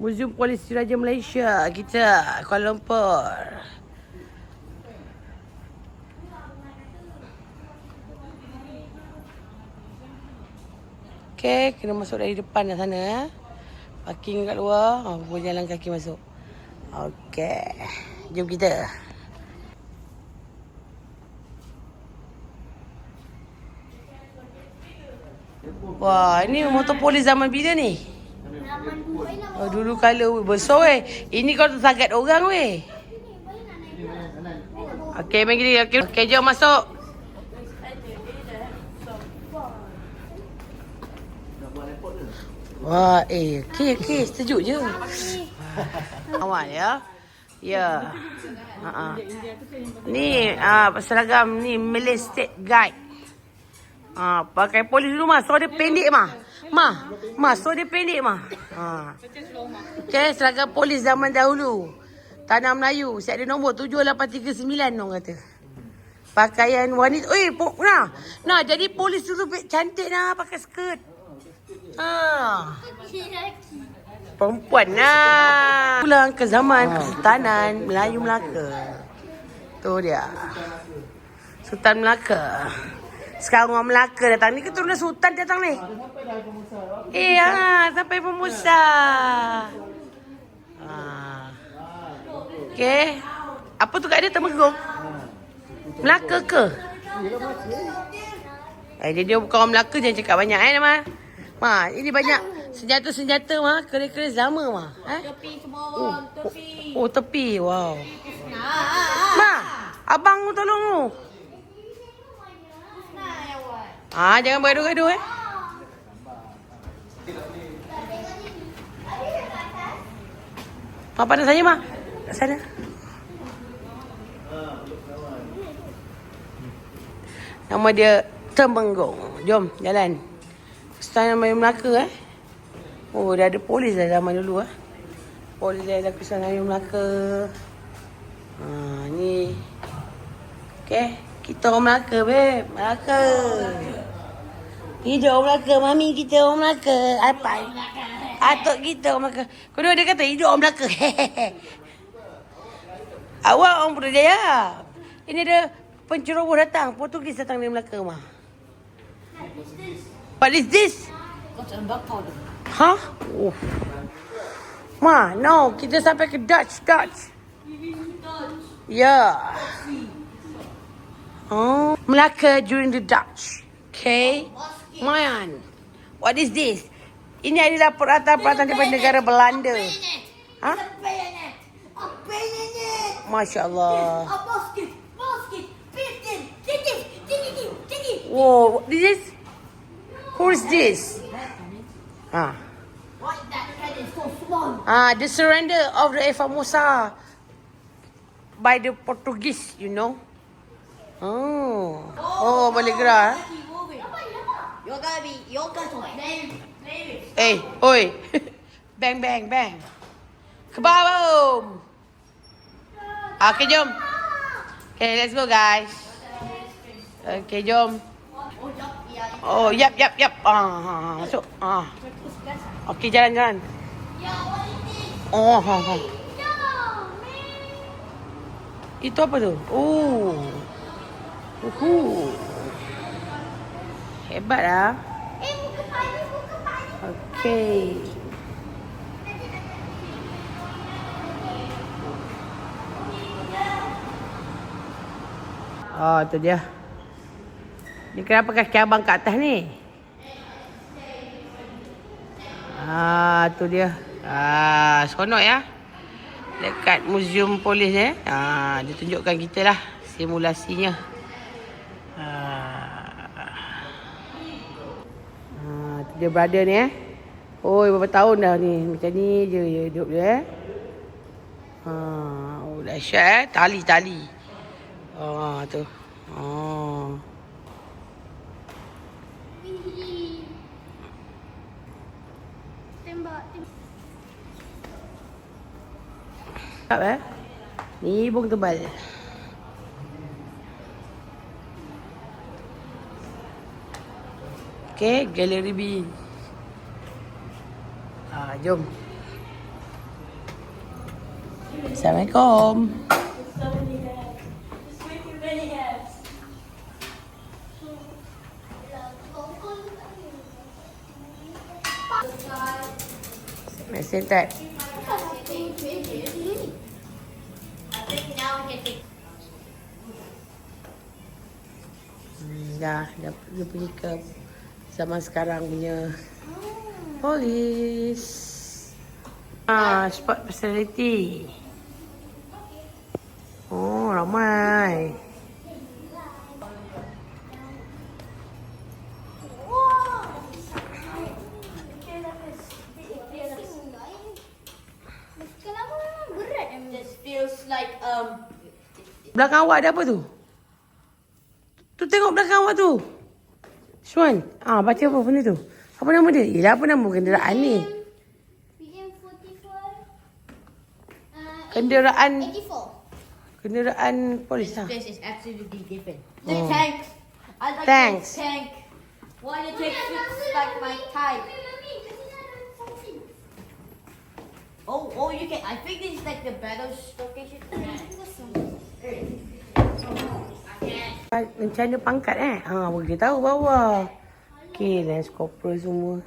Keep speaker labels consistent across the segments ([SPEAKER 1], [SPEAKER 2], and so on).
[SPEAKER 1] Museum Polis Diraja Malaysia kita Kuala Lumpur. Okey, kena masuk dari depan dah sana ya. Parking kat luar, oh, boleh jalan kaki masuk. Okey. Jom kita. Wah, ini motor polis zaman bila ni? Oh, dulu kala weh, besar weh. Ini kau tersagat orang weh. Okey, mari kita. Okey, okay, jom masuk. Wah, eh, okey, okey, sejuk je. Awal ya. Ya. Ha. Ni ah seragam ni Malay State Guide. Ah, pakai polis dulu mah. So dia pendek mah. Mah, mah so dia pendek mah. Ha. Okay, seragam polis zaman dahulu. Tanah Melayu. Siap ada nombor 7839 orang kata. Pakaian wanita. Oi, po, nah. Nah, jadi polis dulu cantik nah pakai skirt. Ha. Perempuan lah. Pulang ke zaman Kesultanan Melayu Melaka. Tu dia. Sultan Melaka. Sekarang orang Melaka datang. Ni keturunan Sultan datang ni. Eh, ha, sampai pemusa. Ha. Okay. Apa tu kat dia temenggung? Melaka ke? Eh, dia, dia bukan orang Melaka jangan cakap banyak eh, Ma. Ma, ini banyak senjata-senjata mah, kera-kera sama mah. Eh?
[SPEAKER 2] Tepi semua orang, tepi.
[SPEAKER 1] Oh, tepi. Wow. Ma, abang tolong tu. Ah, jangan bergaduh-gaduh eh. Ma pandang saya, Ma. Kat sana. Nama dia Temenggung. Jom, jalan. Kesultanan Melayu Melaka eh. Oh, dah ada polis dah zaman dulu eh. Polis dah ada Kesultanan Melayu Melaka. Ha, ni. Okay. Kita orang Melaka, babe. Melaka. Dia orang Melaka. Mami kita orang Melaka. Apa? Atuk kita orang Melaka. Kedua dia kata, hidup orang Melaka. Awak orang Putrajaya. Ini ada penceroboh datang. Portugis datang dari Melaka, mah. What is this?
[SPEAKER 2] Kau.
[SPEAKER 1] Huh? Oh. Ma, no. Kita sampai ke Dutch, Dutch. Yeah. Oh, Melaka during the Dutch. Okay. Mayan. What is this? Ini adalah peralatan-peralatan daripada negara Belanda. Ha?
[SPEAKER 2] Apa yang ni? Apa yang ni?
[SPEAKER 1] Masya Allah.
[SPEAKER 2] Ah, basket, basket, piston, tinggi, tinggi, tinggi, tinggi.
[SPEAKER 1] Whoa, this is? Who is this? Ah.
[SPEAKER 2] Why that head is so small?
[SPEAKER 1] Ah, the surrender of the Formosa by the Portuguese, you know. Oh. Oh, boleh gerak.
[SPEAKER 2] gonna play, play with.
[SPEAKER 1] Eh, oi. bang, bang, bang. Kaboom! Okay, jom. Okay, let's go, guys. Okay, jom.
[SPEAKER 2] Oh.
[SPEAKER 1] Oh, yap, yap, yap. Ah, ah, ah, masuk. Ah. Okay, jalan, jalan. Oh, ha, ha. Itu apa tu? Oh. Uhu. Hebat lah.
[SPEAKER 2] Eh, buka buka.
[SPEAKER 1] Okay. Oh, tu dia. Ni kenapa kaki abang kat atas ni? Ah, tu dia. Ah, seronok ya. Dekat museum polis eh. Ah, dia tunjukkan kita lah simulasinya. Ah. Ah, tu dia brother ni eh. Oh, berapa tahun dah ni. Macam ni je dia hidup dia eh. Ha, oh, dahsyat eh. Tali-tali. Oh, tu. Oh.
[SPEAKER 2] Tembak,
[SPEAKER 1] Sedap eh. Ni bung tebal. Okay, Gallery B. Ah, jom. Assalamualaikum. Mesin tak? Hmm, dah, dah dia pergi ke zaman sekarang punya polis. Ah, sport facility. Oh, ramai.
[SPEAKER 2] Like um
[SPEAKER 1] Belakang awak ada apa tu? Tu tengok belakang awak tu. Swan, ah baca apa benda tu? Apa nama dia? Yelah apa nama kenderaan ni? Kenderaan
[SPEAKER 2] 84.
[SPEAKER 1] kenderaan polis lah.
[SPEAKER 2] This is absolutely different.
[SPEAKER 1] Oh.
[SPEAKER 2] Tank. I like
[SPEAKER 1] Thanks.
[SPEAKER 2] this tank. Why the tank looks like my type? Oh, oh, you can. I think this is like the battle location.
[SPEAKER 1] Macam mana pangkat eh? Ha, bagi tahu bawah. Okey, lens corporal semua.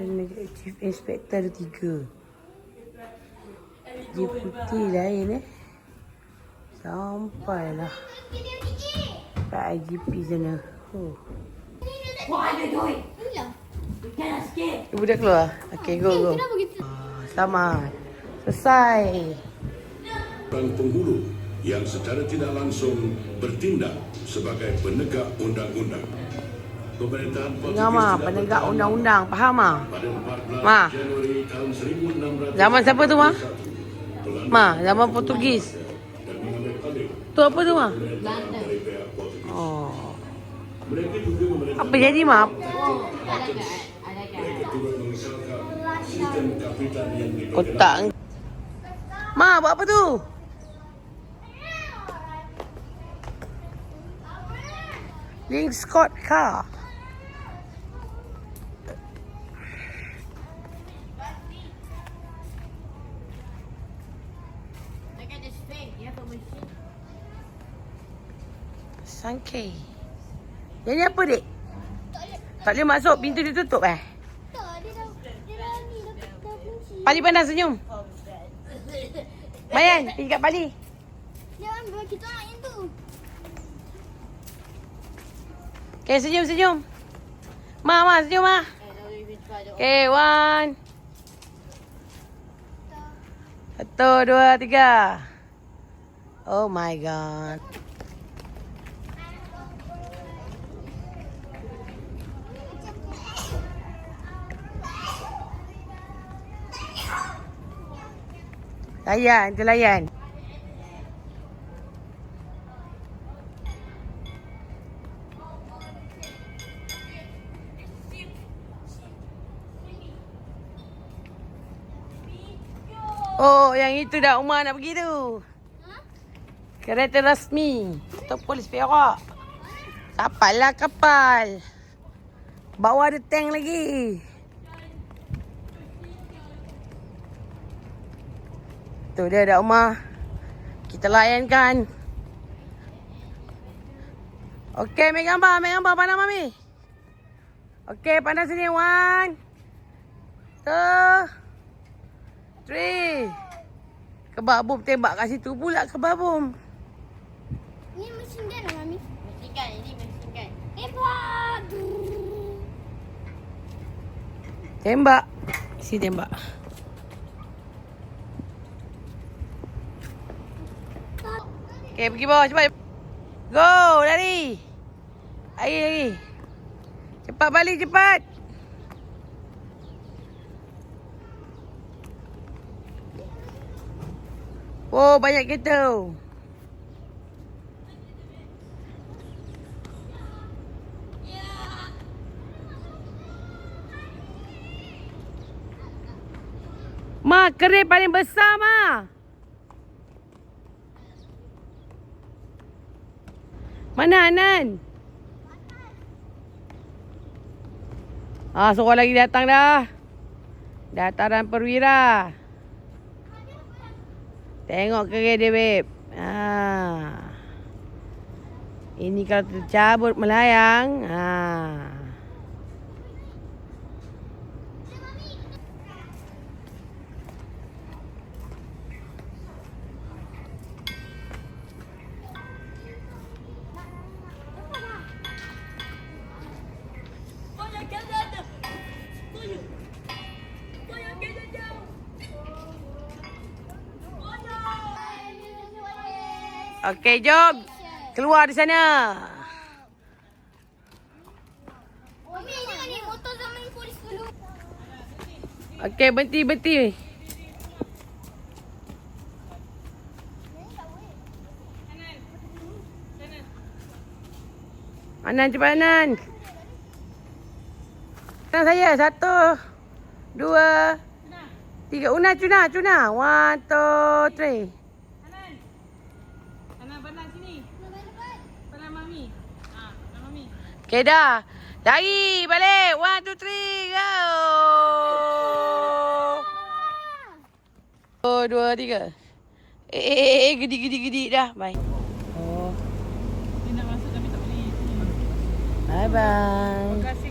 [SPEAKER 1] Dan Chief Inspector ada tiga. Dia putih lain eh. Sampailah. Kat IGP sana. Oh.
[SPEAKER 2] Cannot skip.
[SPEAKER 1] Ibu dah keluar? Okey, go, go. Ah, Selamat. Selesai.
[SPEAKER 3] orang penghulu yang secara tidak langsung bertindak sebagai penegak undang-undang. Pemerintahan Portugis
[SPEAKER 1] Dengar
[SPEAKER 3] tidak
[SPEAKER 1] penegak undang-undang. Faham?
[SPEAKER 3] Pada 14
[SPEAKER 1] Ma.
[SPEAKER 3] Januari tahun 1600
[SPEAKER 1] Zaman siapa tu mah? Ma, zaman Portugis. Tu apa tu
[SPEAKER 3] Portugis.
[SPEAKER 1] Oh.
[SPEAKER 3] Mereka juga memerintah
[SPEAKER 1] Apa jadi?
[SPEAKER 2] Oh,
[SPEAKER 3] diperkenalkan.
[SPEAKER 1] Kotak. Ma, buat apa tu?
[SPEAKER 2] Have a machine.
[SPEAKER 1] Sangkei. Yang ni apa, dek? Tak boleh masuk. Pintu dia tutup eh? Pali pandang senyum. Mayan, pergi kat Pali. Okay, senyum-senyum. Ma, ma, senyum, ma.
[SPEAKER 2] And now we will try the
[SPEAKER 1] Okay, one. Satu, dua, tiga. Oh my god. Layan, tu layan. Yang itu dah Umar nak pergi tu. Kereta rasmi. Untuk polis Perak. Kapal lah kapal. Bawah ada tank lagi. Tu dia dah Umar. Kita layankan. Okey, ambil gambar. Ambil gambar. Pandang Mami. Okey, pandang sini. One. Two. Three. Kebabum tembak kat situ pula kebabum.
[SPEAKER 4] Ni mesin gun lah, Mami.
[SPEAKER 2] machine gun. Ini machine gun.
[SPEAKER 4] Tembak!
[SPEAKER 1] Tembak. Si tembak. Okay, pergi bawah cepat. Go, lari. Lari lagi. Cepat balik cepat. Oh, banyak kereta. Ma, kerih paling besar, Ma. Mana Anan? Ah, seorang lagi datang dah. Dataran perwira. Tengok kerja dia, babe. Ha. Ini kalau tercabut melayang. Ha. Okey, jom. Keluar di sana. Okey, berhenti, berhenti. Anan, cepat Anan. Anan saya. Satu. Dua. Tiga. Una, cuna, cuna. One, two, three. Okay dah. Lari balik. One, two, three, go. Oh, dua, tiga. Eh, eh, eh, eh, gedi, gedi, gedi dah. Bye. Oh. Bye bye.
[SPEAKER 5] Kasih